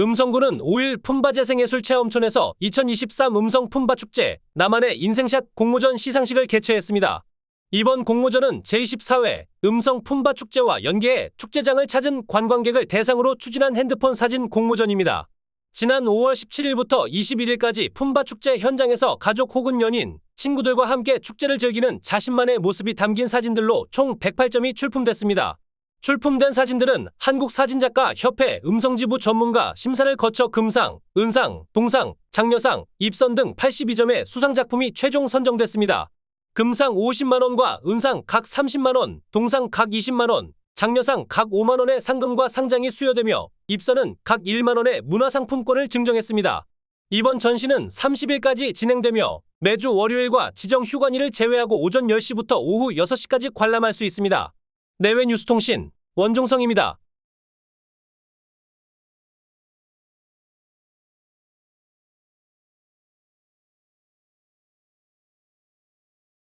음성군은 5일 품바재생예술 체험촌에서 2023 음성 품바축제 나만의 인생샷 공모전 시상식을 개최했습니다. 이번 공모전은 제24회 음성 품바축제와 연계해 축제장을 찾은 관광객을 대상으로 추진한 핸드폰 사진 공모전입니다. 지난 5월 17일부터 21일까지 품바축제 현장에서 가족 혹은 연인, 친구들과 함께 축제를 즐기는 자신만의 모습이 담긴 사진들로 총 108점이 출품됐습니다. 출품된 사진들은 한국사진작가 협회 음성지부 전문가 심사를 거쳐 금상, 은상, 동상, 장려상, 입선 등 82점의 수상작품이 최종 선정됐습니다. 금상 50만원과 은상 각 30만원, 동상 각 20만원, 장려상 각 5만원의 상금과 상장이 수여되며 입선은 각 1만원의 문화상품권을 증정했습니다. 이번 전시는 30일까지 진행되며 매주 월요일과 지정 휴관일을 제외하고 오전 10시부터 오후 6시까지 관람할 수 있습니다. 내외 뉴스통신 원종성입니다.